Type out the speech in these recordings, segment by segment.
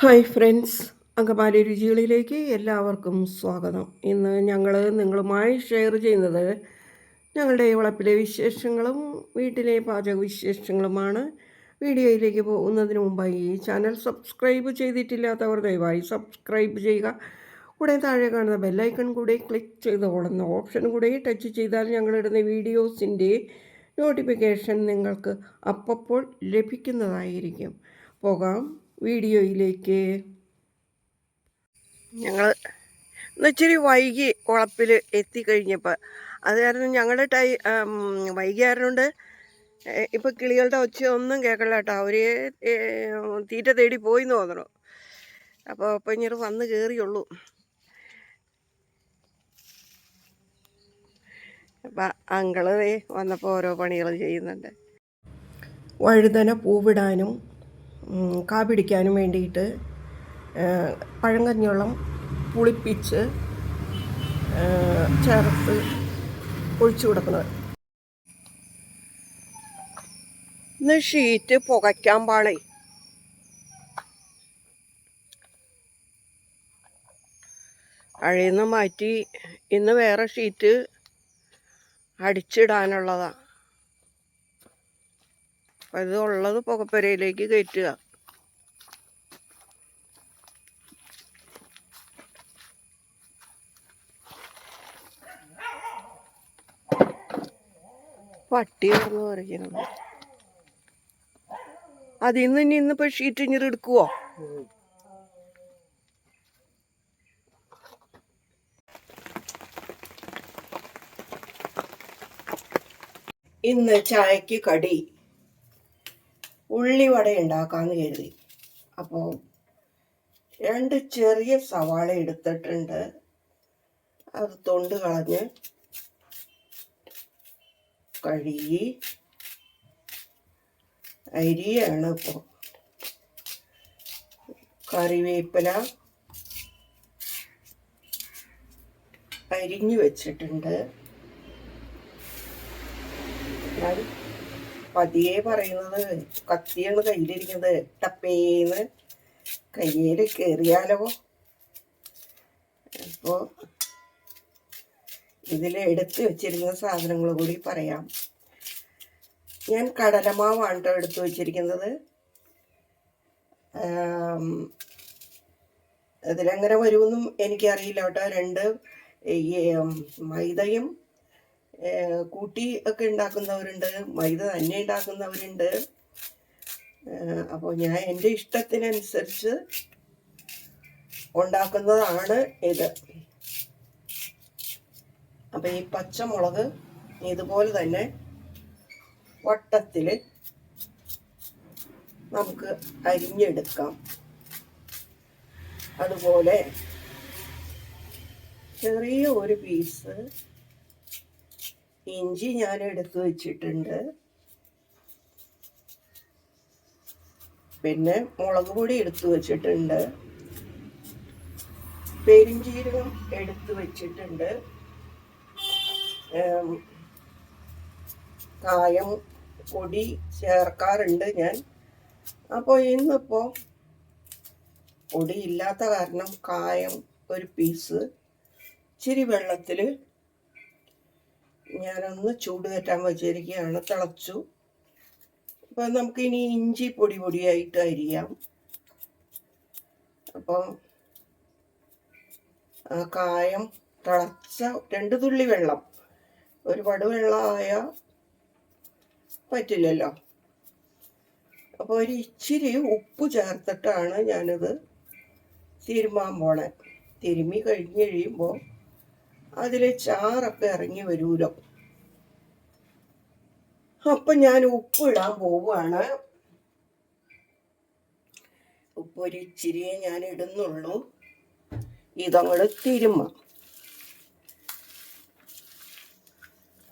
Hi friends Angamaly രുചികളിലേക്ക് എല്ലാവർക്കും സ്വാഗതം. ഇന്ന് ഞങ്ങൾ നിങ്ങളുമായി ഷെയർ ചെയ്യുന്നത് ഞങ്ങളുടെ വളപ്പിലെ വിശേഷങ്ങളും വീട്ടിലെ പാചക വിശേഷങ്ങളുമാണ് വീഡിയോയിലേക്ക് പോകുന്നതിന് മുമ്പായി ഈ ചാനൽ സബ്സ്ക്രൈബ് ചെയ്തിട്ടില്ലാത്തവർ ദയവായി സബ്സ്ക്രൈബ് ചെയ്യുക. കൂടെ താഴെ കാണുന്ന ബെല്ലൈക്കൺ കൂടെ ക്ലിക്ക് ചെയ്ത് ഓടുന്ന ഓപ്ഷൻ കൂടെ ടച്ച് ചെയ്താൽ ഞങ്ങളിടുന്ന വീഡിയോസിന്റെ നോട്ടിഫിക്കേഷൻ നിങ്ങൾക്ക് അപ്പപ്പോൾ ലഭിക്കുന്നതായിരിക്കും. പോകാം. വീഡിയോയിലേക്ക്. ഞങ്ങൾ ഇച്ചിരി വൈകി കുളപ്പിൽ എത്തിക്കഴിഞ്ഞപ്പോൾ അത് കാരണം ഞങ്ങളുടെ ടൈ വൈകിയായിരുന്നുണ്ട് വൈകി ഇപ്പം കിളികളുടെ ഒച്ച ഒന്നും കേൾക്കില്ല കേട്ടോ അവർ തീറ്റ തേടി പോയി എന്ന് തോന്നണു അപ്പോൾ ഇപ്പം ഇങ്ങനെ വന്ന് കയറിയുള്ളൂ അപ്പം അങ്കളേ വന്നപ്പോൾ ഓരോ പണികൾ ചെയ്യുന്നുണ്ട്. വഴുതന പൂവിടാനും കാ പിടിക്കാനും വേണ്ടിയിട്ട് പഴങ്കഞ്ഞോളം പുളിപ്പിച്ച് ചേർത്ത് ഒഴിച്ചു കൊടുക്കുന്നത്. ഇന്ന് ഷീറ്റ് പുകയ്ക്കാൻ പാളേ. അഴയിന്ന് മാറ്റി ഇന്ന് വേറെ ഷീറ്റ് അടിച്ചിടാനുള്ളതാണ് അപ്പം ഇത് ഉള്ളത് പുകപ്പുരയിലേക്ക് കയറ്റുക. പട്ടി കിടന്ന് പറയുന്നത് അതിൽ നിന്ന് ഇനി ഇന്നിപ്പോ ഷീറ്റ് ഇഞ്ഞിട്ട് എടുക്കുവോ? ഇന്ന് ചായക്ക് കടി. ഉള്ളിവട ഉണ്ടാക്കാന്ന് കരുതി. അപ്പോൾ രണ്ട് ചെറിയ സവാള എടുത്തിട്ടുണ്ട്. അത് തൊണ്ട് കളഞ്ഞ് കഴുകി അരിയാണ് ഇപ്പോൾ കറിവേപ്പില അരിഞ്ഞു വെച്ചിട്ടുണ്ട്. ഞാൻ പതിയെ പറയുന്നത് കത്തിയാണ് കയ്യിലിരിക്കുന്നത്. ടപ്പേന്ന് കയ്യിൽ കയറിയാലോ അപ്പോൾ ഇതിൽ എടുത്ത് വെച്ചിരുന്ന സാധനങ്ങൾ കൂടി പറയാം. ഞാൻ കടലമാവാണ് കേട്ടോ എടുത്തു വച്ചിരിക്കുന്നത്. അതിലെങ്ങനെ വരുമെന്നും എനിക്കറിയില്ല കേട്ടോ. രണ്ട് മൈദയും കൂട്ടി ഒക്കെ ഉണ്ടാക്കുന്നവരുണ്ട്. മൈദ തന്നെ ഉണ്ടാക്കുന്നവരുണ്ട്. അപ്പോൾ ഞാൻ എന്റെ ഇഷ്ടത്തിനനുസരിച്ച് ഉണ്ടാക്കുന്നതാണ് ഇത്. അപ്പം ഈ പച്ചമുളക് ഇതുപോലെ തന്നെ വട്ടത്തിൽ നമുക്ക് അരിഞ്ഞെടുക്കാം. അതുപോലെ ചെറിയ ഒരു പീസ് ഇഞ്ചി ഞാൻ എടുത്തു വെച്ചിട്ടുണ്ട്. പിന്നെ മുളക് പൊടി എടുത്തു വെച്ചിട്ടുണ്ട്. പെരിഞ്ചീരകം എടുത്തു വെച്ചിട്ടുണ്ട്. കായം പൊടി ചേർക്കാറുണ്ട് ഞാൻ. അപ്പോൾ ഇന്നിപ്പോൾ പൊടി ഇല്ലാത്ത കാരണം കായം ഒരു പീസ് ഇച്ചിരി വെള്ളത്തിൽ ഞാനൊന്ന് ചൂട് കയറ്റാൻ വെച്ചിരിക്കുകയാണ് തിളച്ചു. അപ്പം നമുക്കിനി ഇഞ്ചി പൊടി പൊടിയായിട്ട് അരിയാം. അപ്പം കായം തിളച്ച രണ്ട് തുള്ളി വെള്ളം. ഒരുപാട് വെള്ളമായ പറ്റില്ലല്ലോ. അപ്പോൾ ഒരു ഇച്ചിരി ഉപ്പ് ചേർത്തിട്ടാണ് ഞാനത് തിരുമാൻ പോണേ. തിരുമി കഴിഞ്ഞ് കഴിയുമ്പോൾ അതിൽ ചാറൊക്കെ ഇറങ്ങി വരൂലോ. അപ്പം ഞാൻ ഉപ്പ് ഇടാൻ പോവുകയാണ് ഉപ്പ് ഒരു ഞാൻ ഇടുന്നുള്ളൂ. ഇതങ്ങോട്ട് തിരുമ്മ.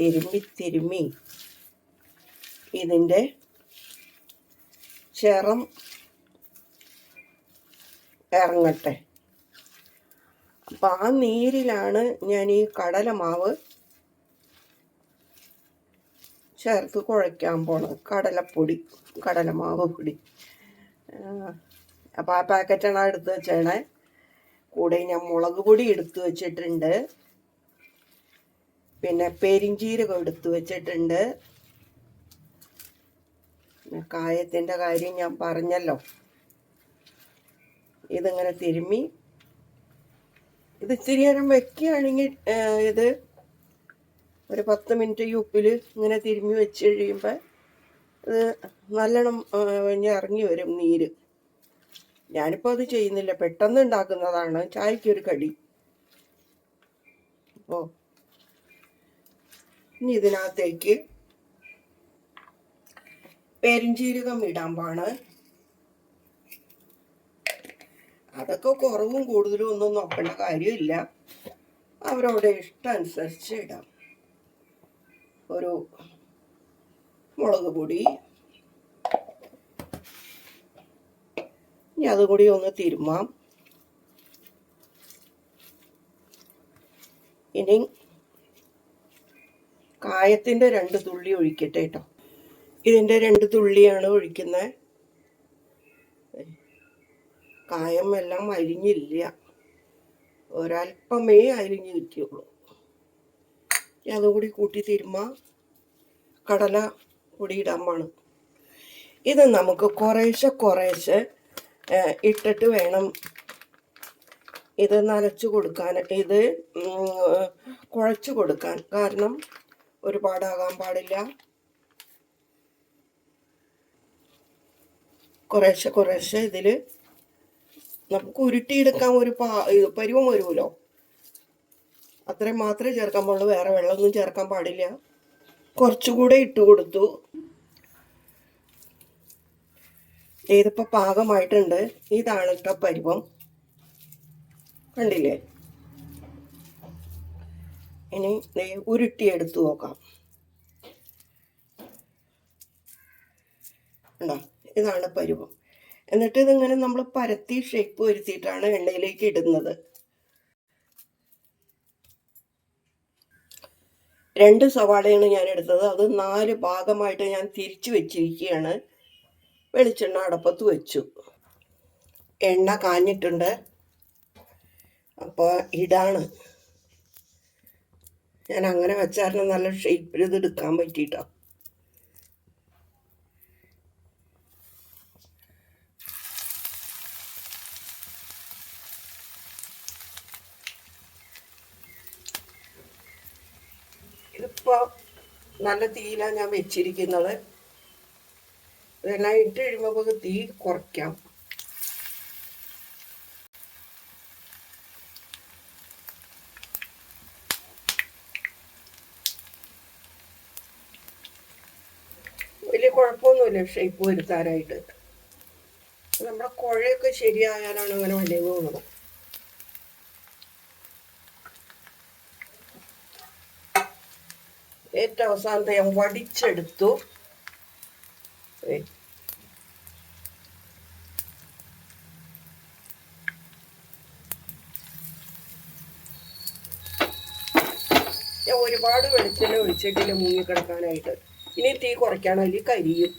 തിരുമ്മി തിരുമ്മി. ഇതിന്റെ ചെറം ഇറങ്ങട്ടെ. അപ്പം ആ നീരിലാണ് ഞാൻ ഈ കടലമാവ് ചേർത്ത് കുഴയ്ക്കാൻ പോണത്. കടലപ്പൊടി കടലമാവ് പൊടി. അപ്പം അപ്പോൾ ആ പാക്കറ്റാണ് എടുത്ത് വെച്ചേണേ കൂടെ ഞാൻ മുളക് പൊടി എടുത്ത് വെച്ചിട്ടുണ്ട്. പിന്നെ പെരിഞ്ചീരകം എടുത്തു വെച്ചിട്ടുണ്ട്. കായത്തിന്റെ കാര്യം ഞാൻ പറഞ്ഞല്ലോ. ഇതിങ്ങനെ തിരുമ്മി ഇത് ഇച്ചിരി നേരം വെക്കുകയാണെങ്കിൽ ഇത് ഒരു പത്ത് മിനിറ്റ് ഉപ്പിൽ ഇങ്ങനെ തിരുമ്മി വെച്ച് കഴിയുമ്പോൾ ഇത് നല്ലോണം ഇറങ്ങി വരും നീര്. ഞാനിപ്പോൾ അത് ചെയ്യുന്നില്ല. പെട്ടെന്ന് ഉണ്ടാക്കുന്നതാണ്. ചായക്കൊരു കടി. അപ്പോൾ ഇനി ഇതിനകത്തേക്ക് പെരിഞ്ചീരകം ഇടാൻ പാണ് അതൊക്കെ കുറവും കൂടുതലും ഒന്നും നോക്കേണ്ട കാര്യമില്ല. അവരവിടെ ഇഷ്ടം അനുസരിച്ച് ഇടാം. ഒരു മുളക് പൊടി. ഇനി അതുകൂടി ഒന്ന് തിരുമാം ഇനി കായത്തിന്റെ രണ്ട് തുള്ളി ഒഴിക്കട്ടെ കേട്ടോ ഇതിന്റെ രണ്ട് തുള്ളിയാണ് ഒഴിക്കുന്നത് കായം എല്ലാം അരിഞ്ഞില്ല. ഒരല്പമേ അരിഞ്ഞ് കിട്ടിയുള്ളൂ. അതുകൂടി കൂട്ടി തിരുമ്മ കടല കൂടി ഇടാൻ വേണം ഇത് നമുക്ക് കുറേശ്ശെ കുറേശ്ശെ ഇട്ടിട്ട് വേണം ഇത് നനച്ചു കൊടുക്കാൻ. ഇത് കുഴച്ചു കൊടുക്കാൻ. കാരണം ഒരുപാടാകാൻ പാടില്ല. കുറേശ്ശെ കുറേശ്ശെ ഇതിൽ നമുക്ക് ഉരുട്ടിയെടുക്കാൻ ഒരു പാ പരുവം വരുമല്ലോ. അത്രയും മാത്രമേ ചേർക്കാൻ പാടുള്ളൂ വേറെ വെള്ളമൊന്നും ചേർക്കാൻ പാടില്ല. കുറച്ചുകൂടെ ഇട്ട് കൊടുത്തു. ഇതിപ്പോൾ പാകമായിട്ടുണ്ട് ഇതാണ് കേട്ടോ പരുവം. കണ്ടില്ലേ? ഇനി ഉരുട്ടി എടുത്ത് നോക്കാം. ഉണ്ടോ ഇതാണ് പരുവം. എന്നിട്ട് ഇതിങ്ങനെ നമ്മൾ പരത്തി ഷേപ്പ് വരുത്തിയിട്ടാണ് എണ്ണയിലേക്ക് ഇടുന്നത്. രണ്ട് സവാളയാണ് ഞാൻ എടുത്തത്. അത് നാല് ഭാഗമായിട്ട് ഞാൻ തിരിച്ചു വെച്ചിരിക്കുകയാണ്. വെളിച്ചെണ്ണ അടപ്പത്ത് വെച്ചു. എണ്ണ കാഞ്ഞിട്ടുണ്ട്. അപ്പോൾ ഇടാണ് ഞാൻ അങ്ങനെ വെച്ചായിരുന്നു. നല്ല ഷേപ്പിൽ ഇത് എടുക്കാൻ പറ്റിയിട്ടോ. ഇതിപ്പോൾ നല്ല തീയിലാണ് ഞാൻ വെച്ചിരിക്കുന്നത്. ഇതെല്ലാം ഇട്ട് കഴിയുമ്പോൾ തീ കുറയ്ക്കാം വലിയ കുഴപ്പമൊന്നുമില്ല. ഷേപ്പ് വരുത്താനായിട്ട്. നമ്മുടെ കുഴയൊക്കെ ശരിയായാലാണ് അങ്ങനെ വലിയ പോകുന്നത്. ഏറ്റവും അവസാനത്തെ ഞാൻ വടിച്ചെടുത്തു. ഞാൻ ഒരുപാട് വെളിച്ചെണ്ണ ഒഴിച്ചിട്ടില്ല മുങ്ങിക്കിടക്കാനായിട്ട് ഇനി തീ കുറയ്ക്കണം അതിൽ കരിയും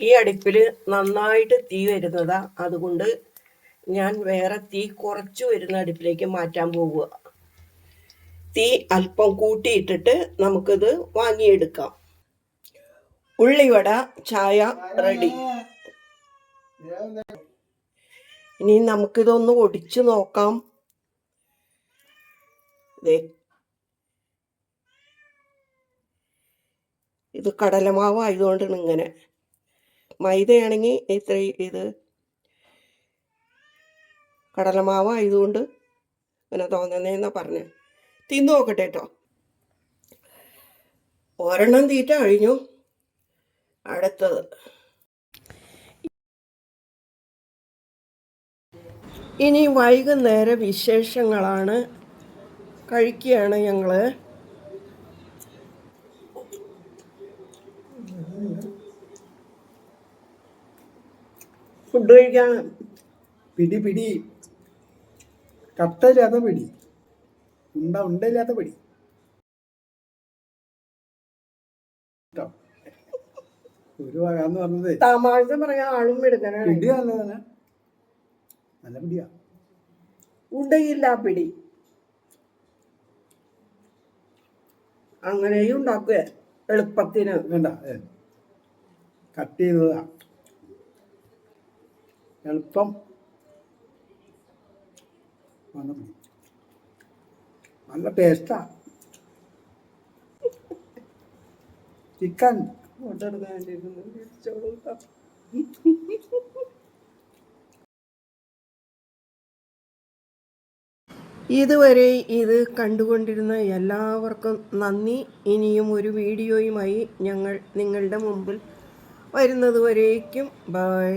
ഈ അടുപ്പിൽ നന്നായിട്ട് തീ വരുന്നതാ. അതുകൊണ്ട് ഞാൻ വേറെ തീ കുറച്ച് വരുന്ന അടുപ്പിലേക്ക് മാറ്റാൻ പോവുക. തീ അല്പം കൂട്ടിയിട്ടിട്ട് നമുക്കിത് വാങ്ങിയെടുക്കാം. ഉള്ളിവട ചായ റെഡി. ഇനി നമുക്കിതൊന്ന് ഒടിച്ചു നോക്കാം. ഇത് കടലമാവ് ആയതുകൊണ്ടാണ് ഇങ്ങനെ മൈദയാണെങ്കിൽ ഇത്ര ഇത്? കടലമാവ് ആയതുകൊണ്ട് ഇങ്ങനെ തോന്നുന്നതെന്നാ പറഞ്ഞു. തിന്നു നോക്കട്ടെ കേട്ടോ ഒരെണ്ണം തീറ്റ കഴിഞ്ഞു. അടുത്തത്. ഇനി വൈകുന്നേര വിശേഷങ്ങളാണ്. കഴിക്കുകയാണ് ഞങ്ങൾ ഫുഡ് കഴിക്കാൻ പിടി പിടി. കട്ടയില്ലാത്ത പിടി. ഉണ്ട ഉണ്ടയില്ലാത്ത പിടി. ഒരു വകാന്ന് പറഞ്ഞത്. തമാശ പറയാൻ ആളും എടുക്കാനാണ് പിടി നല്ലതാണ്. നല്ല പിടിയാ. ഉണ്ടയില്ല പിടി. അങ്ങനെയും ഉണ്ടാക്കുക. എളുപ്പത്തിന്. വേണ്ട. കട്ട് ചെയ്തതാ. എളുപ്പം. നല്ല ടേസ്റ്റാ ചിക്കൻ. ഇതുവരെ ഇത് കണ്ടുകൊണ്ടിരുന്ന എല്ലാവർക്കും നന്ദി. ഇനിയും ഒരു വീഡിയോയുമായി ഞങ്ങൾ നിങ്ങളുടെ മുമ്പിൽ വരുന്നതുവരേക്കും. ബൈ